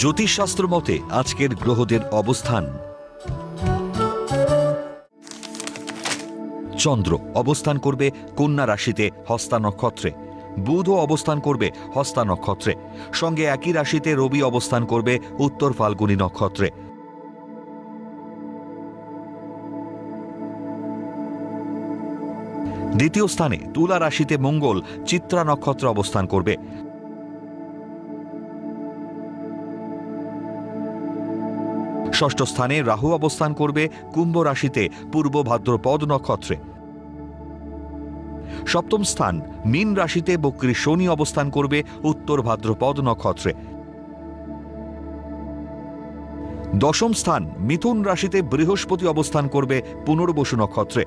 জ্যোতিষশাস্ত্র মতে আজকের গ্রহদের অবস্থান। চন্দ্র অবস্থান করবে কন্যা রাশিতে হস্তা নক্ষত্রে। বুধও অবস্থান করবে হস্তা নক্ষত্রে। সঙ্গে একই রাশিতে রবি অবস্থান করবে উত্তর ফাল্গুনী নক্ষত্রে। দ্বিতীয় স্থানে তুলা রাশিতে মঙ্গল, চিত্রা নক্ষত্র অবস্থান করবে। ষষ্ঠ স্থানে রাহু অবস্থান করবে কুম্ভ রাশিতে, পূর্ব ভাদ্রপদ নক্ষত্রে। সপ্তম স্থান, মীন রাশিতে বক্রী শনি অবস্থান করবে উত্তর ভাদ্রপদ নক্ষত্রে। দশম স্থান, মিথুন রাশিতে বৃহস্পতি অবস্থান করবে পুনর্বসু নক্ষত্রে।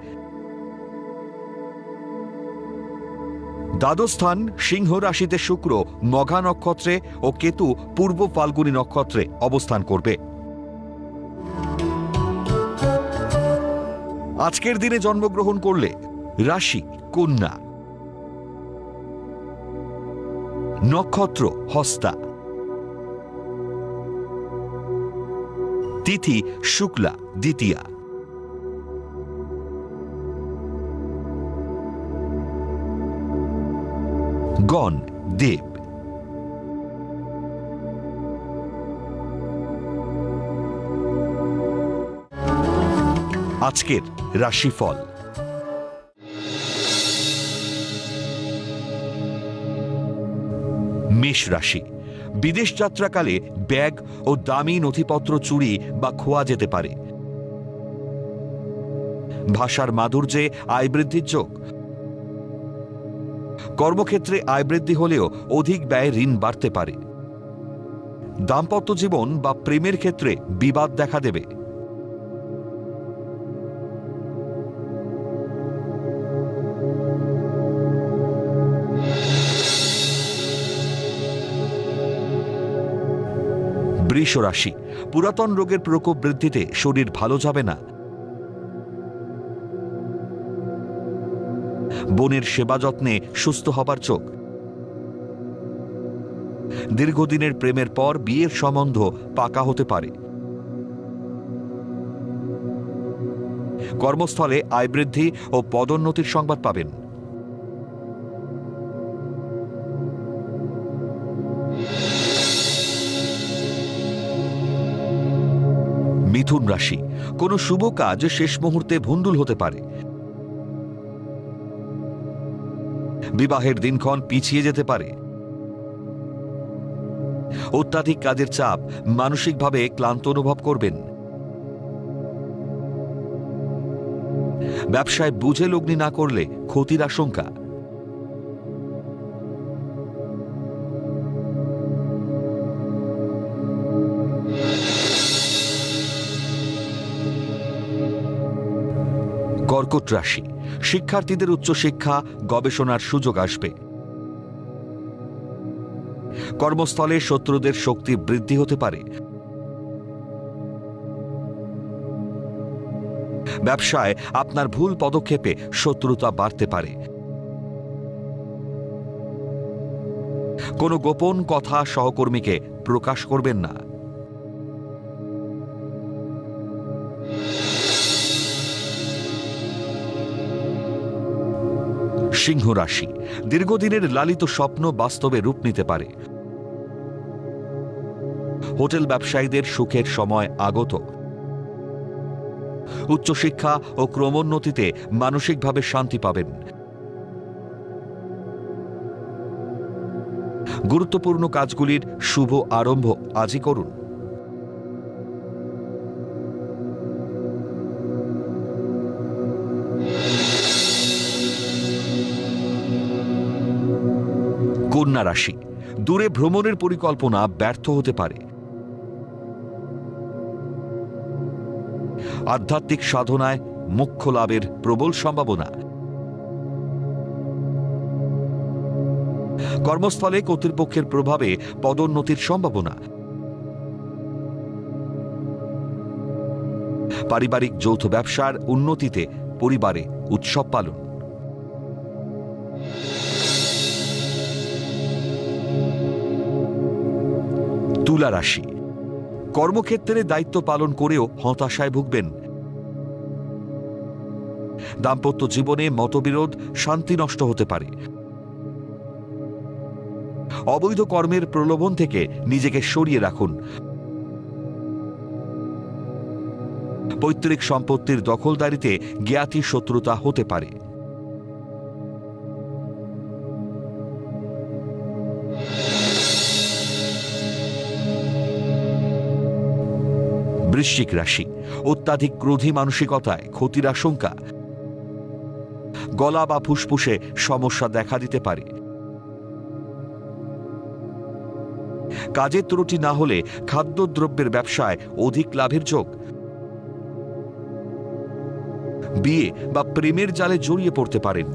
দ্বাদশ স্থান, সিংহ রাশিতে শুক্র, মঘা নক্ষত্রে ও কেতু, পূর্ব ফাল্গুনী নক্ষত্রে অবস্থান করবে। আজকের দিনে জন্মগ্রহণ করলে রাশি কন্যা। নক্ষত্র হস্তা। তিথি শুক্লা দ্বিতীয়া। গণ দেব। আজকের রাশিফল। মেষ রাশি। বিদেশ যাত্রাকালে ব্যাগ ও দামি নথিপত্র চুরি বা খোয়া যেতে পারে। ভাষার মাধুর্যে আয় বৃদ্ধির যোগ। কর্মক্ষেত্রে আয় বৃদ্ধি হলেও অধিক ব্যয় ঋণ বাড়তে পারে। দাম্পত্য জীবন বা প্রেমের ক্ষেত্রে বিবাদ দেখা দেবে। বৃষ রাশি পুরাতন রোগের প্রকোপ বৃদ্ধিতে শরীর ভালো যাবে না। বোনের সেবা যত্নে সুস্থ হবার চোখ। দীর্ঘদিনের প্রেমের পর বিয়ের সম্বন্ধ পাকা হতে পারে। কর্মস্থলে আয় বৃদ্ধি ও পদোন্নতির সংবাদ পাবেন। মিথুন রাশি। কোনো শুভ কাজ শেষ মুহূর্তে ভুন্ডুল হতে পারে। বিবাহের দিনক্ষণ পিছিয়ে যেতে পারে। অত্যাধিক কাজের চাপ মানসিকভাবে ক্লান্ত অনুভব করবেন। ব্যবসায় বুঝে লগ্নি না করলে ক্ষতির আশঙ্কা। কর্কট রাশি। শিক্ষার্থীদের উচ্চশিক্ষা, গবেষণার সুযোগ আসবে। কর্মস্থলে শত্রুদের শক্তি বৃদ্ধি হতে পারে। ব্যবসায় আপনার ভুল পদক্ষেপে শত্রুতা বাড়তে পারে। কোনো গোপন কথা সহকর্মীকে প্রকাশ করবেন না। সিংহ রাশি। দীর্ঘদিনের লালিত স্বপ্ন বাস্তবে রূপ নিতে পারে। হোটেল ব্যবসায়ীদের সুখের সময় আগত। উচ্চশিক্ষা ও ক্রমোন্নতিতে মানসিকভাবে শান্তি পাবেন। গুরুত্বপূর্ণ কাজগুলির শুভ আরম্ভ আজই করুন। কন্যা রাশি। দূরে ভ্রমণের পরিকল্পনা ব্যর্থ হতে পারে। আধ্যাত্মিক সাধনায় মুখ্য লাভের প্রবল সম্ভাবনা। কর্মস্থলে কর্তৃপক্ষের প্রভাবে পদোন্নতির সম্ভাবনা। পারিবারিক যৌথ ব্যবসার উন্নতিতে পরিবারে উৎসব পালন। তুলা রাশি। কর্মক্ষেত্রে দায়িত্ব পালন করেও হতাশায় ভুগবেন। দাম্পত্য জীবনে মতবিরোধ, শান্তি নষ্ট হতে পারে। অবৈধ কর্মের প্রলোভন থেকে নিজেকে সরিয়ে রাখুন। পৈতৃক সম্পত্তির দখলদারিতে জ্ঞাতি শত্রুতা হতে পারে। বৃশ্চিক রাশি। অত্যাধিক ক্রোধী মানসিকতায় ক্ষতির আশঙ্কা। গলা বা ফুসফুসে সমস্যা দেখা দিতে পারে। কাজের ত্রুটি না হলে খাদ্যদ্রব্যের ব্যবসায় অধিক লাভের যোগ। বিয়ে বা প্রেমের জালে জড়িয়ে পড়তে পারেন।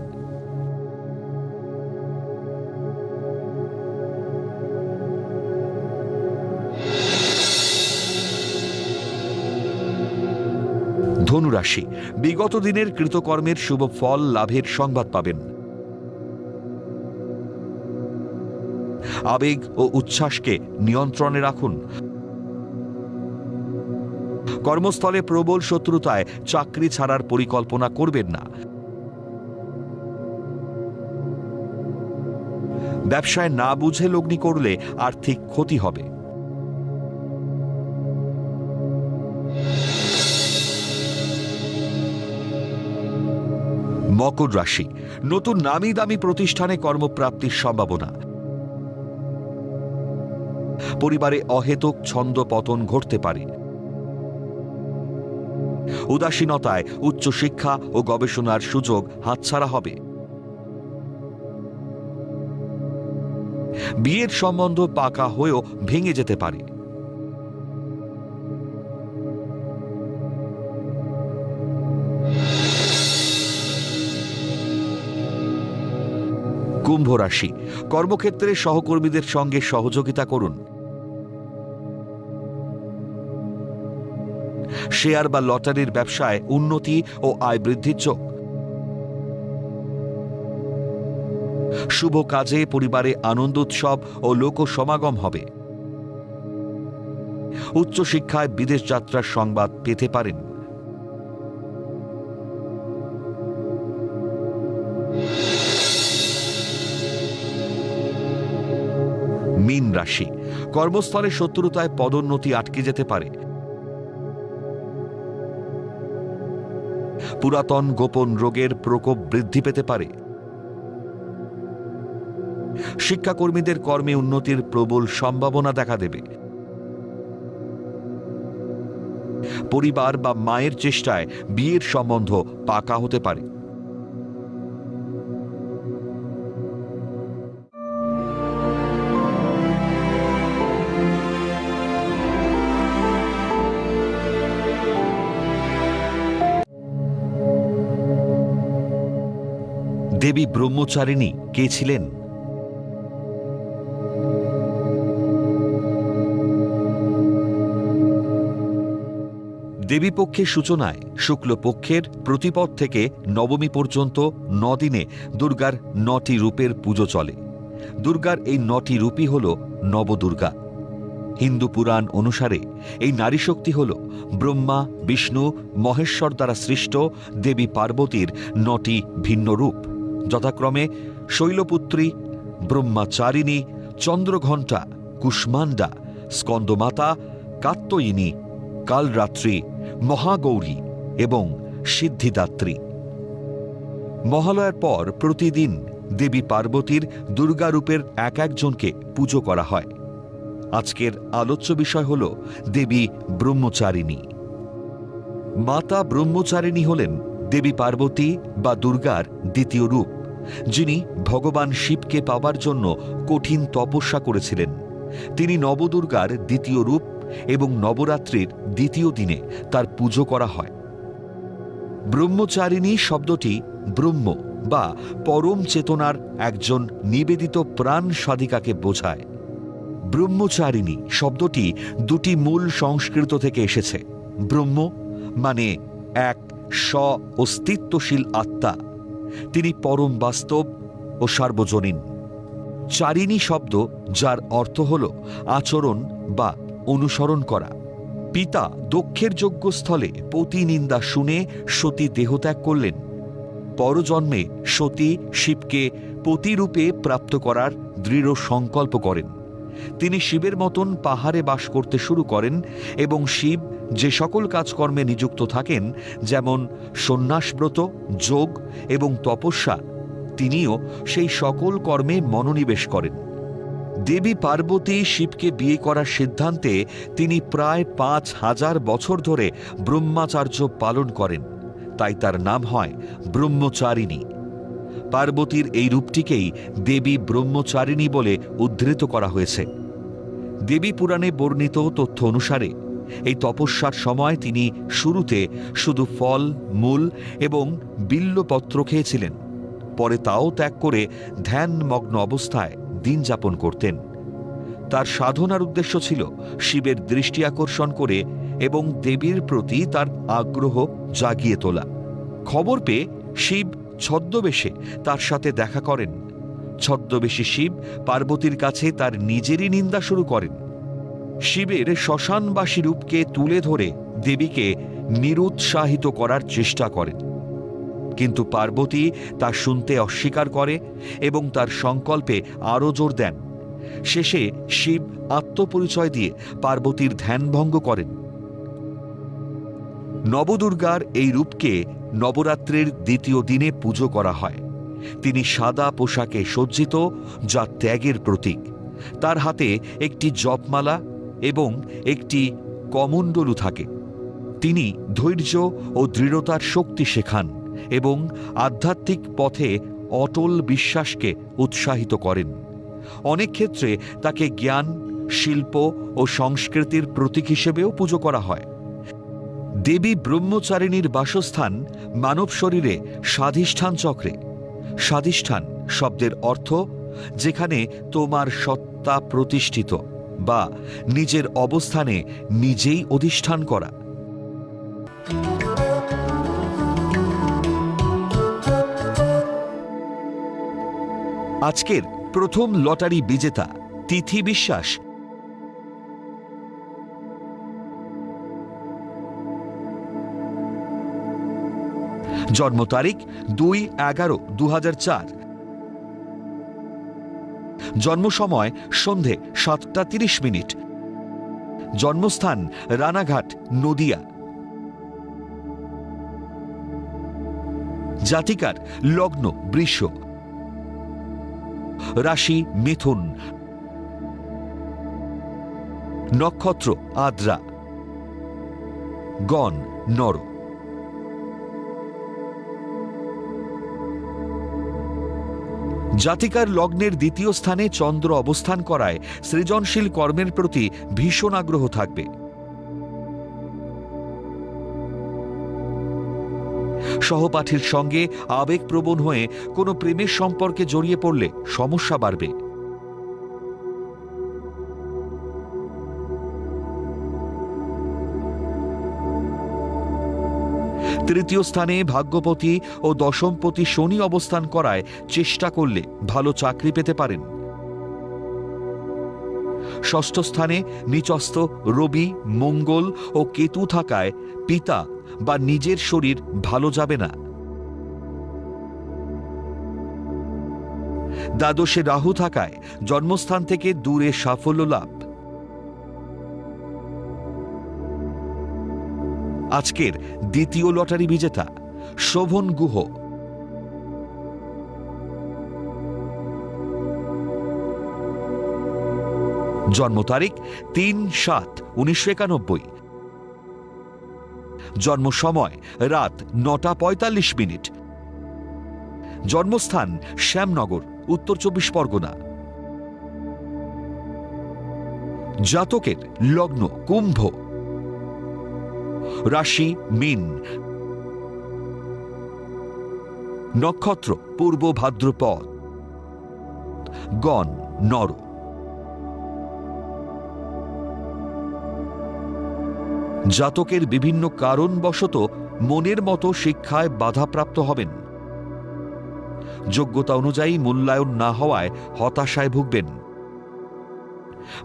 ধনুরাশি। বিগত দিনের কৃতকর্মের শুভ ফল লাভের সংবাদ পাবেন। আবেগ ও উচ্ছ্বাসকে নিয়ন্ত্রণে রাখুন। কর্মস্থলে প্রবল শত্রুতায় চাকরি ছাড়ার পরিকল্পনা করবেন না। ব্যবসায় না বুঝে লগ্নি করলে আর্থিক ক্ষতি হবে। মকর রাশি। নতুন নামি দামি প্রতিষ্ঠানে কর্মপ্রাপ্তির সম্ভাবনা। পরিবারে অহেতুক ছন্দ পতন ঘটতে পারে। উদাসীনতায় উচ্চশিক্ষা ও গবেষণার সুযোগ হাতছাড়া হবে। বিয়ের সম্বন্ধ পাকা হয়েও ভেঙে যেতে পারে। কুম্ভ রাশি। কর্মক্ষেত্রে সহকর্মীদের সঙ্গে সহযোগিতা করুন। শেয়ার বা লটারির ব্যবসায় উন্নতি ও আয় বৃদ্ধির চোখ শুভ কাজে পরিবারে আনন্দ উৎসব ও লোক সমাগম হবে। উচ্চশিক্ষায় বিদেশ যাত্রার সংবাদ পেতে পারেন। মীন রাশি। কর্মস্থলে শত্রুতায় পদোন্নতি আটকে যেতে পারে। পুরাতন গোপন রোগের প্রকোপ বৃদ্ধি পেতে পারে। শিক্ষাকর্মীদের কর্মে উন্নতির প্রবল সম্ভাবনা দেখা দেবে। পরিবার বা মায়ের চেষ্টায় বিয়ের সম্বন্ধ পাকা হতে পারে। দেবী ব্রহ্মচারিণী কে ছিলেন? দেবীপক্ষের সূচনায় শুক্লপক্ষের প্রতিপদ থেকে নবমী পর্যন্ত নদিনে দুর্গার নটি রূপের পুজো চলে। দুর্গার এই নটি রূপই হল নবদুর্গা। হিন্দু পুরাণ অনুসারে এই নারী শক্তি হল ব্রহ্মা, বিষ্ণু, মহেশ্বর দ্বারা সৃষ্ট দেবী পার্বতীর নটি ভিন্ন রূপ। যথাক্রমে শৈলপুত্রী, ব্রহ্মাচারিণী, চন্দ্রঘণ্টা কুষ্মান্ডা স্কন্দমাতা, কাত্তয়িনী, কালরাত্রি, মহাগৌরী এবং সিদ্ধিদাত্রী। মহালয়ার পর প্রতিদিন দেবী পার্বতীর দুর্গারূপের এক একজনকে পুজো করা হয়। আজকের আলোচ্য বিষয় হল দেবী ব্রহ্মচারিণী। মাতা ব্রহ্মচারিণী হলেন দেবী পার্বতী বা দুর্গার দ্বিতীয় রূপ। যিনি ভগবান শিবকে পাবার জন্য কঠিন তপস্যা করেছিলেন। তিনি নবদুর্গার দ্বিতীয় রূপ এবং নবরাত্রির দ্বিতীয় দিনে তার পুজো করা হয়। ব্রহ্মচারিণী শব্দটি ব্রহ্ম বা পরম চেতনার একজন নিবেদিত প্রাণ সাধিকাকে বোঝায়। ব্রহ্মচারিণী শব্দটি দুটি মূল সংস্কৃত থেকে এসেছে। ব্রহ্ম মানে এক স্ব অস্তিত্বশীল আত্মা। তিনি পরম বাস্তব ও সার্বজনীন। চারিণী শব্দ, যার অর্থ হল আচরণ বা অনুসরণ করা। পিতা দক্ষের যজ্ঞস্থলে পতি নিন্দা শুনে সতী দেহত্যাগ করলেন। পরজন্মে সতী শিবকে পতিরূপে প্রাপ্ত করার দৃঢ় সংকল্প করেন। তিনি শিবের মতন পাহাড়ে বাস করতে শুরু করেন এবং শিব যে সকল কাজকর্মে নিযুক্ত থাকেন, যেমন সন্ন্যাসব্রত, যোগ এবং তপস্যা, তিনিও সেই সকল কর্মে মনোনিবেশ করেন। দেবী পার্বতী শিবকে বিয়ে করার সিদ্ধান্তে তিনি প্রায় পাঁচ হাজার বছর ধরে ব্রহ্মাচার্য পালন করেন। তাই তার নাম হয় ব্রহ্মচারিণী। পার্বতীর এই রূপটিকেই দেবী ব্রহ্মচারিণী বলে উদ্ধৃত করা হয়েছে। দেবী পুরাণে বর্ণিত তথ্য অনুসারে, এই তপস্যার সময় তিনি শুরুতে শুধু ফল, মূল এবং বিল্লপত্র খেয়েছিলেন, পরে তাও ত্যাগ করে ধ্যানমগ্ন অবস্থায় দিন যাপন করতেন। তার সাধনার উদ্দেশ্য ছিল শিবের দৃষ্টি আকর্ষণ করে এবং দেবীর প্রতি তার আগ্রহ জাগিয়ে তোলা। খবর পেয়ে শিব ছদ্মবেশে তার সাথে দেখা করেন। ছদ্মবেশী শিব পার্বতীর কাছে তার নিজেরই নিন্দা শুরু করেন। শিবের শ্মশানবাসী রূপকে তুলে ধরে দেবীকে নিরুৎসাহিত করার চেষ্টা করেন। কিন্তু পার্বতী তা শুনতে অস্বীকার করে এবং তার সংকল্পে আরও জোর দেন। শেষে শিব আত্মপরিচয় দিয়ে পার্বতীর ধ্যানভঙ্গ করেন। নবদুর্গার এই রূপকে নবরাত্রির দ্বিতীয় দিনে পুজো করা হয়। তিনি সাদা পোশাকে সজ্জিত, যা ত্যাগের প্রতীক। তার হাতে একটি জপমালা এবং একটি কমণ্ডলু থাকে। তিনি ধৈর্য ও দৃঢ়তার শক্তি শেখান এবং আধ্যাত্মিক পথে অটল বিশ্বাসকে উৎসাহিত করেন। অনেক ক্ষেত্রে তাকে জ্ঞান, শিল্প ও সংস্কৃতির প্রতীক হিসেবেও পুজো করা হয়। দেবী ব্রহ্মচারিণীর বাসস্থান মানব শরীরে স্বাধিষ্ঠান চক্রে। স্বাধিষ্ঠান শব্দের অর্থ যেখানে তোমার সত্তা প্রতিষ্ঠিত বা নিজের অবস্থানে নিজেই অধিষ্ঠান করা। আজকের প্রথম লটারি বিজেতা তিথি বিশ্বাস জন্ম তারিখ দুই এগারো দু জন্ম সময় সন্ধে সাতটা তিরিশ মিনিট। জন্মস্থান রানাঘাট, নদিয়া। জাতিকার লগ্ন, বৃষ। রাশি, মিথুন। নক্ষত্র, আদ্রা। গণ, নর। জাতিকার লগ্নের দ্বিতীয় স্থানে চন্দ্র অবস্থান করায় সৃজনশীল কর্মের প্রতি ভীষণ আগ্রহ থাকবে। সহপাঠীর সঙ্গে আবেগপ্রবণ হয়ে কোনো প্রেমের সম্পর্কে জড়িয়ে পড়লে সমস্যা বাড়বে। তৃতীয় স্থানে ভাগ্যপতি ও দশমপতি শনি অবস্থান করায় চেষ্টা করলে ভালো চাকরি পেতে পারেন। ষষ্ঠ স্থানে নিচস্থ রবি, মঙ্গল ও কেতু থাকায় পিতা বা নিজের শরীর ভালো যাবে না। দ্বাদশে রাহু থাকায় জন্মস্থান থেকে দূরে সাফল্য লাভ। আজকের দ্বিতীয় লটারি বিজেতা শোভন গুহ। জন্ম তারিখ তিন সাত উনিশশো একানব্বই। জন্ম সময় রাত নটা পঁয়তাল্লিশ মিনিট। জন্মস্থান শ্যামনগর, উত্তর চব্বিশ পরগনা। জাতকের লগ্ন কুম্ভ। রাশি, মিন। নক্ষত্র, পূর্ব ভাদ্রপদ। গণ, নর। জাতকের বিভিন্ন কারণবশত মনের মতো শিক্ষায় বাধাপ্রাপ্ত হবেন। যোগ্যতা অনুযায়ী মূল্যায়ন না হওয়ায় হতাশায় ভুগবেন।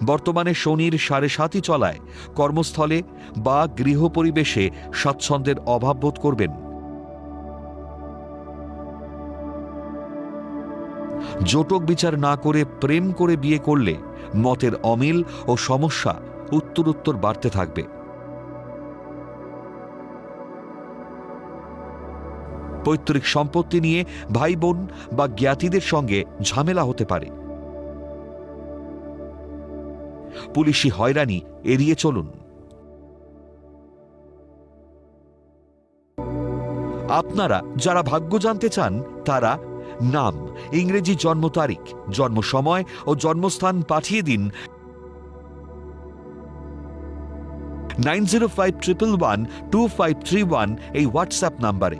বর্তমানে শনির সাড়ে সাতই চলায়। কর্মস্থলে বা গৃহ পরিবেশে স্বাচ্ছন্দ্যের অভাব বোধ করবেন। জোটক বিচার না করে প্রেম করে বিয়ে করলে মতের অমিল ও সমস্যা উত্তরোত্তর বাড়তে থাকবে। পৈতৃক সম্পত্তি নিয়ে ভাই বোন বা জ্ঞাতিদের সঙ্গে ঝামেলা হতে পারে। পুলিশি হয়রানি এড়িয়ে চলুন। আপনারা যারা ভাগ্য জানতে চান, তারা নাম, ইংরেজি জন্ম তারিখ, জন্ম সময় ও জন্মস্থান পাঠিয়ে দিন nine zero five triple one two five three one এই হোয়াটসঅ্যাপ নাম্বারে।